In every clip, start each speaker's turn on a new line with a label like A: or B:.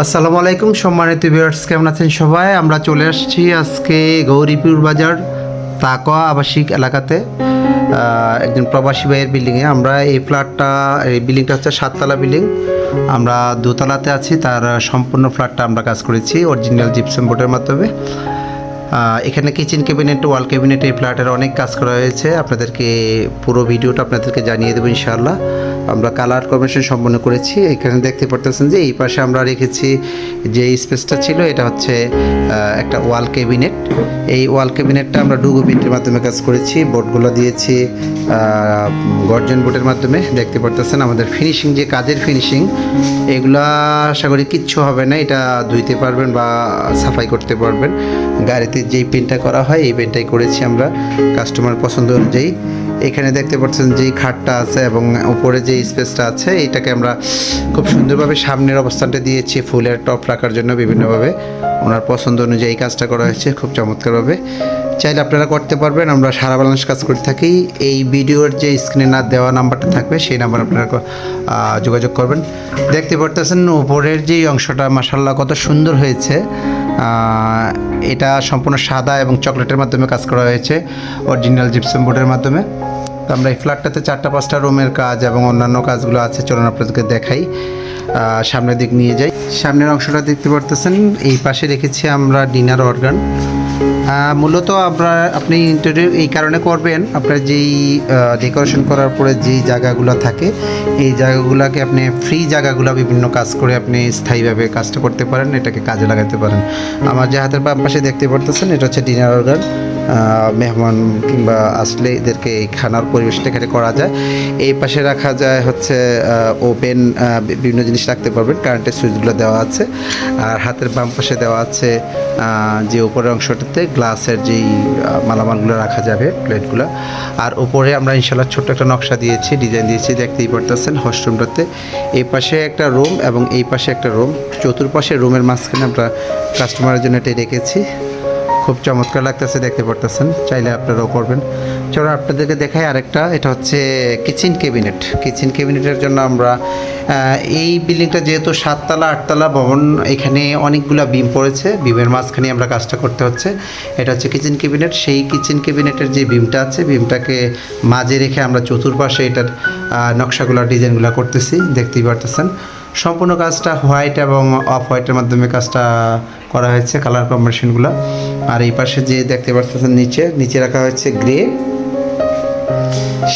A: আসসালামু আলাইকুম সম্মানিত ভিউয়ার্স কেমন আছেন সবাই? আমরা চলে আসছি আজকে গৌরীপুর বাজার তাকোয়া আবাসিক এলাকাতে। একজন প্রবাসী ভাইয়ের বিল্ডিংয়ে আমরা এই ফ্ল্যাটটা এই বিল্ডিংটা হচ্ছে সাততলা বিল্ডিং আমরা দোতলাতে আছি, তার সম্পূর্ণ ফ্ল্যাটটা আমরা কাজ করেছি অরিজিনাল জিপসেম বোর্ডের মাধ্যমে। এখানে কিচেন ক্যাবিনেট ওয়াল ক্যাবিনেট এই ফ্ল্যাটের অনেক কাজ করা হয়েছে। আপনাদেরকে পুরো ভিডিওটা আপনাদেরকে জানিয়ে দেবো ইনশাআল্লাহ। আমরা কালার কমিশন সম্পন্ন করেছি। এখানে দেখতে পারতেছেন যে এই পাশে আমরা রেখেছি যে স্পেসটা ছিল, এটা হচ্ছে একটা ওয়াল ক্যাবিনেট এই ওয়াল ক্যাবিনেটটা আমরা ডুগো প্রিন্টের মাধ্যমে কাজ করেছি। বোর্ডগুলো দিয়েছি গর্জন বোর্ডের মাধ্যমে। দেখতে পারতেছেন আমাদের ফিনিশিং যে কাজের ফিনিশিং এগুলা আশা করি কিচ্ছু হবে না। এটা ধুইতে পারবেন বা সাফাই করতে পারবেন। গাড়িতে যেই পেন্টটা করা হয়, এই পেন্টটাই করেছি আমরা কাস্টমার পছন্দ অনুযায়ী। এখানে দেখতে পাচ্ছেন যে খাটটা আছে এবং উপরে যে স্পেসটা আছে, এটাকে আমরা খুব সুন্দরভাবে সামনের অবস্থানটা দিয়েছি, ফুলের টপ রাখার জন্য বিভিন্নভাবে। ওনার পছন্দ অনুযায়ী কাজটা করা হয়েছে, খুব চমৎকারভাবে। চাইলে আপনারা করতে পারবেন। আমরা সারা ব্যালেন্স কাজ করে থাকি। এই ভিডিওর যে স্ক্রিনে না দেওয়া নাম্বারটা থাকবে, সেই নাম্বার আপনারা যোগাযোগ করবেন। দেখতে পারতেছেন উপরের যে অংশটা মাসাল্লাহ কত সুন্দর হয়েছে। এটা সম্পূর্ণ সাদা এবং চকলেটের মাধ্যমে কাজ করা হয়েছে অরিজিনাল জিপসাম বোর্ডের মাধ্যমে। তো আমরা এই ফ্ল্যাটটাতে চারটা, পাঁচটা রুমের কাজ এবং অন্যান্য কাজগুলো আছে। চলুন আপনাদেরকে দেখাই। সামনের দিক নিয়ে যাই। সামনের অংশটা দেখতে পারতেছেন, এই পাশে রেখেছি আমরা ডিনার অর্গান মূলত আপনার আপনি ইন্টারভিউ এই কারণে করবেন, আপনার যেই ডেকোরেশন করার পরে যেই জায়গাগুলো থাকে, এই জায়গাগুলোকে আপনি ফ্রি জায়গাগুলো বিভিন্ন কাজ করে আপনি স্থায়ীভাবে কাজটা করতে পারেন, এটাকে কাজে লাগাতে পারেন। আমার যে হাতের বাম পাশে দেখতে পারতেছেন, এটা হচ্ছে ডিনার অর্গান মেহমান কিংবা আসলে এদেরকে এই খানার পরিবেশটা এখানে করা যায়। এই পাশে রাখা যায় হচ্ছে ওপেন বিভিন্ন জিনিস রাখতে পারবেন। কারেন্টের সুইচগুলো দেওয়া আছে। আর হাতের বাম পাশে দেওয়া আছে যে উপরের অংশটাতে গ্লাসের যেই মালামালগুলো রাখা যাবে, প্লেটগুলো। আর উপরে আমরা ইনশাল্লাহ ছোট্ট একটা নকশা দিয়েছি, ডিজাইন দিয়েছি, দেখতেই পারতেছেন হস্টরুমটাতে। এই পাশে একটা রুম এবং এই পাশে একটা রুম। চতুর্পাশে রুমের মাঝখানে আমরা কাস্টমারের জন্য এটাই রেখেছি। খুব চমৎকার লাগতেছে, দেখতে পারতেছেন। চাইলে আপনারাও করবেন। চলো আপনাদেরকে দেখাই আরেকটা, এটা হচ্ছে কিচেন ক্যাবিনেট কিচেন ক্যাবিনেটের জন্য আমরা এই বিল্ডিংটা যেহেতু সাততলা, আটতলা ভবন, এখানে অনেকগুলো বিম পড়েছে। বিমের মাঝখানে আমরা কাজটা করতে হচ্ছে। এটা হচ্ছে কিচেন ক্যাবিনেট সেই কিচেন ক্যাবিনেটের যে বিমটা আছে বিমটাকে মাঝে রেখে আমরা চতুর্পাশে এটার নকশাগুলো ডিজাইনগুলো করতেছি। দেখতেই পারতেছেন। সম্পূর্ণ কাজটা হোয়াইট এবং অফ হোয়াইটের মাধ্যমে কাজটা করা হয়েছে কালার কম্বিনেশনগুলো আর এই পাশে যে দেখতে পাচ্ছেন নিচে নিচে রাখা হয়েছে গ্রে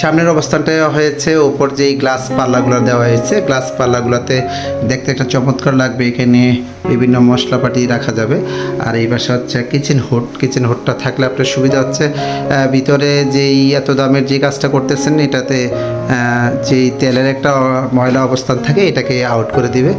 A: সামনের অবস্থানটা হয়েছে, ওপর যেই গ্লাস পাল্লাগুলো দেওয়া হয়েছে গ্লাস পাল্লাগুলোতে দেখতে একটা চমৎকার লাগবে, এখানে বিভিন্ন মশলাপাতি রাখা যাবে। আর এই পাশে হচ্ছে কিচেন হুড কিচেন হুডটা থাকলে আপনার সুবিধা হচ্ছে ভিতরে যেই এত দামের যে কাজটা করতেছেন, এটাতে যেই তেলের একটা ময়লা অবস্থান থাকে, এটাকে আউট করে দিবে।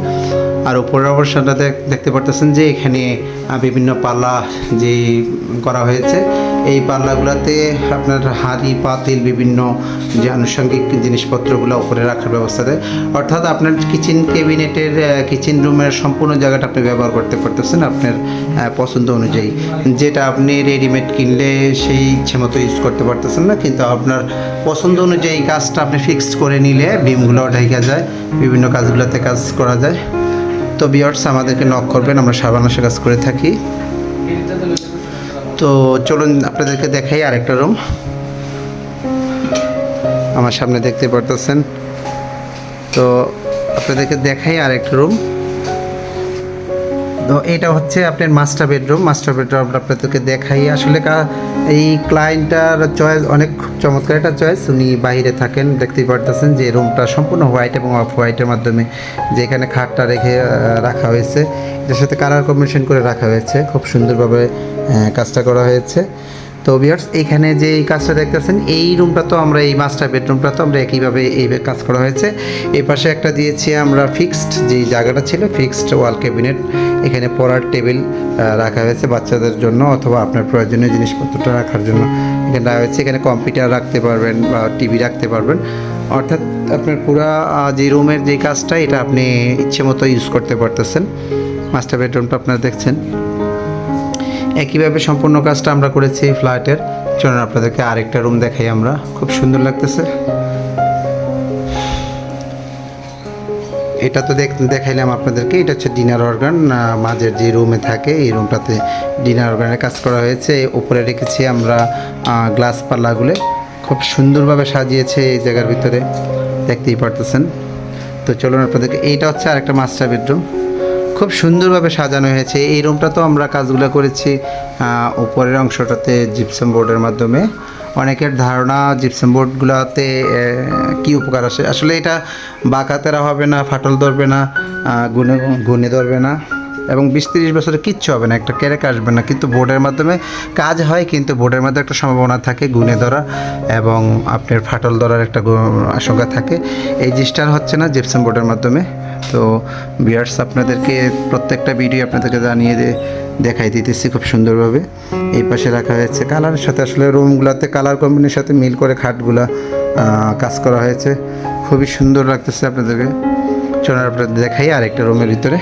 A: আর উপরের অবস্থানটা দেখ- দেখতে পারতেছেন যে এখানে বিভিন্ন পাল্লা যে করা হয়েছে। এই পাল্লাগুলোতে আপনার হাঁড়ি, পাতিল, বিভিন্ন যে আনুষঙ্গিক জিনিসপত্রগুলো উপরে রাখার ব্যবস্থা দেয়। অর্থাৎ আপনার কিচেন ক্যাবিনেটের কিচেন রুমের সম্পূর্ণ জায়গাটা আপনি ব্যবহার করতে পারতেছেন আপনার পছন্দ অনুযায়ী। যেটা আপনি রেডিমেড কিনলে সেই ইচ্ছে মতো ইউজ করতে পারতেছেন না, কিন্তু আপনার পছন্দ অনুযায়ী কাজটা আপনি ফিক্সড করে নিলে বিমগুলো ঢেকে যায়, বিভিন্ন কাজগুলোতে কাজ করা যায়। তো বিয়ার্স আমাদেরকে নক করবেন, আমরা সর্বনাশে কাজ করে থাকি। তো চলুন আপনাদেরকে দেখাই আরেকটা রুম আমার সামনে দেখতে পারতেছেন। তো আপনাদেরকে দেখাই আরেকটা রুম তো এটা হচ্ছে আপনার মাস্টার বেডরুম মাস্টার বেডরুম আমরা আপনাদেরকে দেখাই। আসলে এই ক্লায়েন্টটার চয়েস অনেক চমৎকার একটা চয়েস উনি বাইরে থাকেন, দেখতেই পারতেছেন যে রুমটা সম্পূর্ণ হোয়াইট এবং অফ হোয়াইটের মাধ্যমে যে এখানে খাটটা রেখে রাখা হয়েছে। এটার সাথে কালার কম্বিনেশন করে রাখা হয়েছে। খুব সুন্দরভাবে কাজটা করা হয়েছে। তো বিয়ার্স এখানে যে এই কাজটা দেখতেছেন, এই রুমটা তো আমরা, এই মাস্টার বেডরুমটা তো আমরা একইভাবে এই কাজ করা হয়েছে। এই পাশে একটা দিয়েছি আমরা ফিক্সড যে জায়গাটা ছিল ফিক্সড ওয়াল ক্যাবিনেট এখানে পড়ার টেবিল রাখা হয়েছে বাচ্চাদের জন্য অথবা আপনার প্রয়োজনীয় জিনিসপত্রটা রাখার জন্য। এখানে রাখা হয়েছে, এখানে কম্পিউটার রাখতে পারবেন বা টিভি রাখতে পারবেন। অর্থাৎ আপনার পুরা যে রুমের যে কাজটা, এটা আপনি ইচ্ছে মতো ইউজ করতে পারতেছেন। মাস্টার বেডরুমটা আপনারা দেখছেন। একইভাবে সম্পূর্ণ কাজটা আমরা করেছি এই ফ্ল্যাটের চলুন আপনাদেরকে আরেকটা রুম দেখাই আমরা। খুব সুন্দর লাগতেছে। এটা তো দেখ দেখাইলাম আপনাদেরকে। এটা হচ্ছে ডিনার অর্গান মাঝের যে রুমে থাকে, এই রুমটাতে ডিনার অর্গানের কাজ করা হয়েছে। উপরে রেখেছি আমরা গ্লাস পাল্লাগুলো। খুব সুন্দরভাবে সাজিয়েছে এই জায়গার ভিতরে। দেখতেই পারতেছেন। তো চলুন আপনাদেরকে, এইটা হচ্ছে আরেকটা মাস্টার বেডরুম খুব সুন্দরভাবে সাজানো হয়েছে। এই রুমটা তো আমরা কাজগুলো করেছি উপরের অংশটাতে জিপসাম বোর্ডের মাধ্যমে। অনেকের ধারণা জিপসাম বোর্ডগুলোতে কি উপকার আসে। আসলে এটা বাঁকাতেরা হবে না, ফাটল ধরবে না গুনে গুনে ধরবে না। এবং বিশ তিরিশ বছরে কিচ্ছু হবে না, একটা ক্যারেক আসবে না। কিন্তু বোর্ডের মাধ্যমে কাজ হয়, কিন্তু বোর্ডের মধ্যে একটা সম্ভাবনা থাকে গুনে ধরা এবং আপনার ফাটল ধরার একটা আশঙ্কা থাকে। এই জিনিসটা হচ্ছে না জিপসাম বোর্ডের মাধ্যমে। তো বিয়ার্স আপনাদেরকে প্রত্যেকটা ভিডিও আপনাদেরকে জানিয়ে দিয়ে দেখাই দিতেছি খুব সুন্দরভাবে। এই পাশে রাখা হয়েছে কালারের সাথে আসলে রুমগুলোতে কালার কম্বিনের সাথে মিল করে খাটগুলা কাজ করা হয়েছে। খুবই সুন্দর লাগতেছে আপনাদেরকে। চলুন আপনাদের দেখাই আরেকটা রুমের ভিতরে।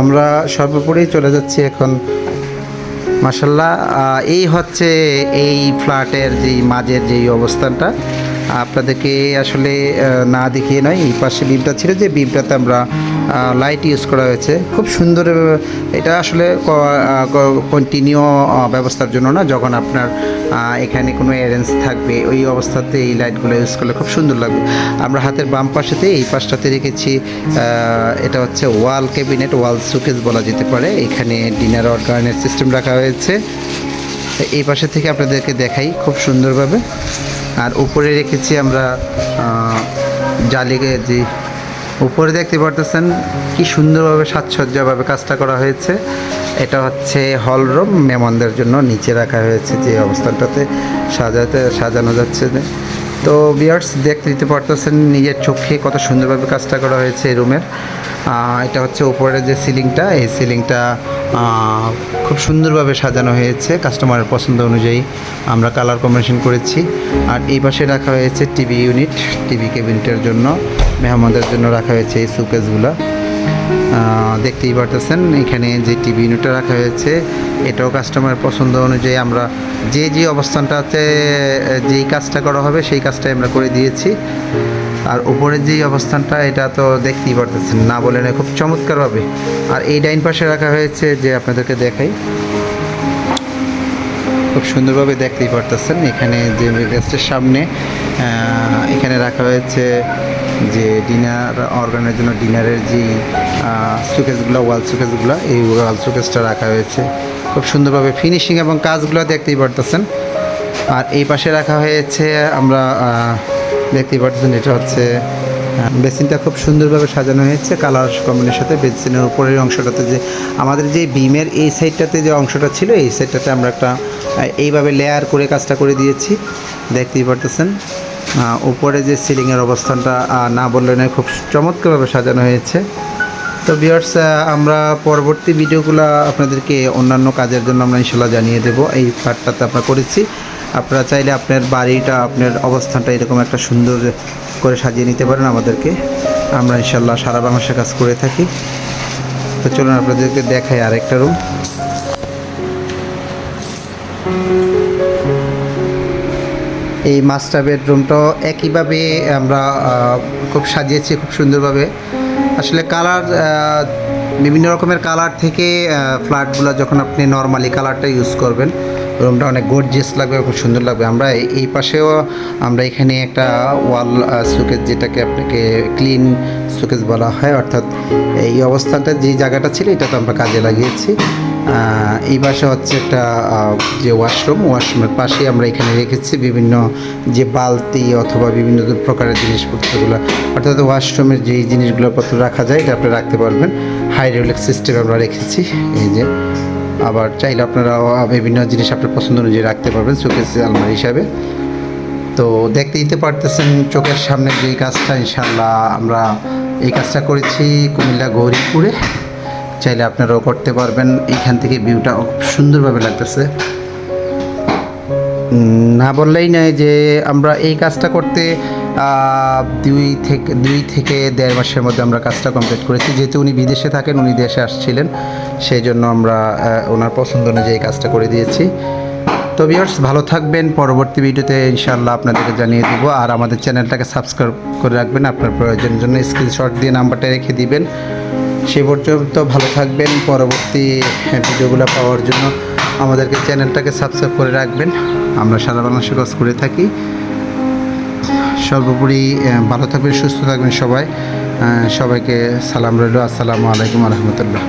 A: আমরা সর্বোপরি চলে যাচ্ছি এখন। মাসাল্লাহ এই হচ্ছে এই ফ্ল্যাটের যে মাঝের যেই অবস্থানটা। আপনাদেরকে আসলে না দেখিয়ে নয়, এই পাশে বিমটা ছিল যে বিমটাতে আমরা লাইট ইউজ করা হয়েছে। খুব সুন্দর এটা আসলে কন্টিনিউ ব্যবস্থার জন্য না, যখন আপনার এখানে কোনো অ্যারেঞ্জ থাকবে, ওই অবস্থাতে এই লাইটগুলো ইউজ করলে খুব সুন্দর লাগবে। আমরা হাতের বাম পাশেতে, এই পাশটাতে রেখেছি এটা হচ্ছে ওয়াল ক্যাবিনেট ওয়াল সুকেস বলা যেতে পারে। এখানে ডিনার অর্গানের সিস্টেম রাখা হয়েছে। এই পাশে থেকে আপনাদেরকে দেখাই খুব সুন্দরভাবে। আর উপরে রেখেছি আমরা জালিকে যে উপরে দেখতে পারতেছেন কি সুন্দরভাবে সাজসজ্জাভাবে কাজটা করা হয়েছে। এটা হচ্ছে হল রুম মেমনদের জন্য নিচে রাখা হয়েছে যে অবস্থানটাতে সাজাতে, সাজানো যাচ্ছে। তো বিয়ার্স দেখতে দিতে পারতেছেন নিজের চোখে কত সুন্দরভাবে কাজটা করা হয়েছে এই রুমের। এটা হচ্ছে উপরের যে সিলিংটা, এই সিলিংটা খুব সুন্দরভাবে সাজানো হয়েছে। কাস্টমারের পছন্দ অনুযায়ী আমরা কালার কম্বিনেশন করেছি। আর এই পাশে রাখা হয়েছে টিভি ইউনিট, টিভি ক্যাবিনেটের জন্য। মেহমানদের জন্য রাখা হয়েছে এই সুকেসগুলো দেখতেই পারতেছেন, এখানে যে টিভি ইউনিটটা রাখা হয়েছে, এটাও কাস্টমারের পছন্দ অনুযায়ী আমরা যে যে অবস্থানটাতে, যেই কাজটা করা হবে, সেই কাজটাই আমরা করে দিয়েছি। আর উপরের যেই অবস্থানটা, এটা তো দেখতেই পারতেছেন, না বলে না খুব চমৎকারভাবে। আর এই ডাইন পাশে রাখা হয়েছে যে আপনাদেরকে দেখাই। খুব সুন্দরভাবে দেখতেই পারতেছেন, এখানে যে গেস্টের সামনে এখানে রাখা হয়েছে যে ডিনার অর্গানের জন্য ডিনারের যে সুকেসগুলো ওয়াল সুকেসগুলো এই ওয়াল সুকেসটা রাখা হয়েছে। খুব সুন্দরভাবে ফিনিশিং এবং কাজগুলো দেখতেই পারতেছেন। আর এই পাশে রাখা হয়েছে আমরা দেখতেই পারতেছেন এটা হচ্ছে বেসিনটা খুব সুন্দরভাবে সাজানো হয়েছে। কালার কম্বিনের সাথে বেসিনের উপরের অংশটাতে যে, আমাদের যে বিমের এই সাইডটাতে যে অংশটা ছিল, এই সাইডটাতে আমরা একটা এইভাবে লেয়ার করে কাজটা করে দিয়েছি। দেখতেই পারতেছেন। উপরে যে সিলিংয়ের অবস্থানটা না বললে নয়, খুব চমৎকারভাবে সাজানো হয়েছে। তো বিয়ার্স আমরা পরবর্তী ভিডিওগুলো আপনাদেরকে অন্যান্য কাজের জন্য আমরা ইনশাল্লাহ জানিয়ে দেব। এই পার্টটাতে আমরা করেছি। আপনারা চাইলে আপনার বাড়িটা, আপনার অবস্থানটা এরকম একটা সুন্দর করে সাজিয়ে নিতে পারেন আমাদেরকে। আমরা ইনশাল্লাহ সারা বাংলাদেশে কাজ করে থাকি। তো চলুন আপনাদেরকে দেখাই আরেকটা রুম এই মাস্টার বেডরুমটাও একইভাবে আমরা খুব সাজিয়েছি, খুব সুন্দরভাবে। আসলে কালার বিভিন্ন রকমের কালার থেকে ফ্ল্যাটগুলো যখন আপনি নর্মালি কালারটা ইউজ করবেন রুমটা অনেক গর্জিয়াস লাগবে, খুব সুন্দর লাগবে। আমরা এই- পাশেও আমরা এখানে একটা ওয়াল সুকেস যেটাকে আপনাকে ক্লিন সুকেস বলা হয়, অর্থাৎ এই অবস্থানটা যে জায়গাটা ছিল এটা তো আমরা কাজে লাগিয়েছি। এই পাশে হচ্ছে একটা যে ওয়াশরুম, ওয়াশরুমের পাশে আমরা এখানে রেখেছি বিভিন্ন যে বালতি অথবা বিভিন্ন প্রকারের জিনিসপত্রগুলো। অর্থাৎ ওয়াশরুমের যে জিনিসগুলো পত্র রাখা যায়, এটা আপনি রাখতে পারবেন। হাইড্রোলিক সিস্টেম আমরা রেখেছি, এই যে। আবার চাইলে আপনারা বিভিন্ন জিনিস আপনার পছন্দ অনুযায়ী রাখতে পারবেন সুকেস আলমারি হিসাবে। তো দেখতে দিতে পারতেছেন চোখের সামনে যে কাজটা ইনশাল্লাহ আমরা এই কাজটা করেছি কুমিল্লা গৌরীপুরে। চাইলে আপনারাও করতে পারবেন। এইখান থেকে ভিউটা সুন্দরভাবে লাগতেছে। না বললেই নয় যে আমরা এই কাজটা করতে দুই থেকে দুই থেকে দেড় মাসের মধ্যে আমরা কাজটা কমপ্লিট করেছি। যেহেতু উনি বিদেশে থাকেন, উনি দেশে আসছিলেন সেই জন্য আমরা ওনার পছন্দ অনুযায়ী এই কাজটা করে দিয়েছি। তো ভিউয়ার্স ভালো থাকবেন। পরবর্তী ভিডিওতে ইনশাআল্লাহ আপনাদেরকে জানিয়ে দেবো। আর আমাদের চ্যানেলটাকে সাবস্ক্রাইব করে রাখবেন। আপনার প্রয়োজনের জন্য স্ক্রিনশট দিয়ে নাম্বারটা রেখে দিবেন। সে পর্যন্ত ভালো থাকবেন। পরবর্তী ভিডিওগুলো পাওয়ার জন্য আমাদেরকে চ্যানেলটাকে সাবস্ক্রাইব করে রাখবেন। আমরা সারা বাংলাদেশে কাজ করে থাকি। সর্বোপরি ভালো থাকবেন, সুস্থ থাকবেন সবাই। সবাইকে সালাম রইল। আসসালামু আলাইকুম রহমতুল্লাহ।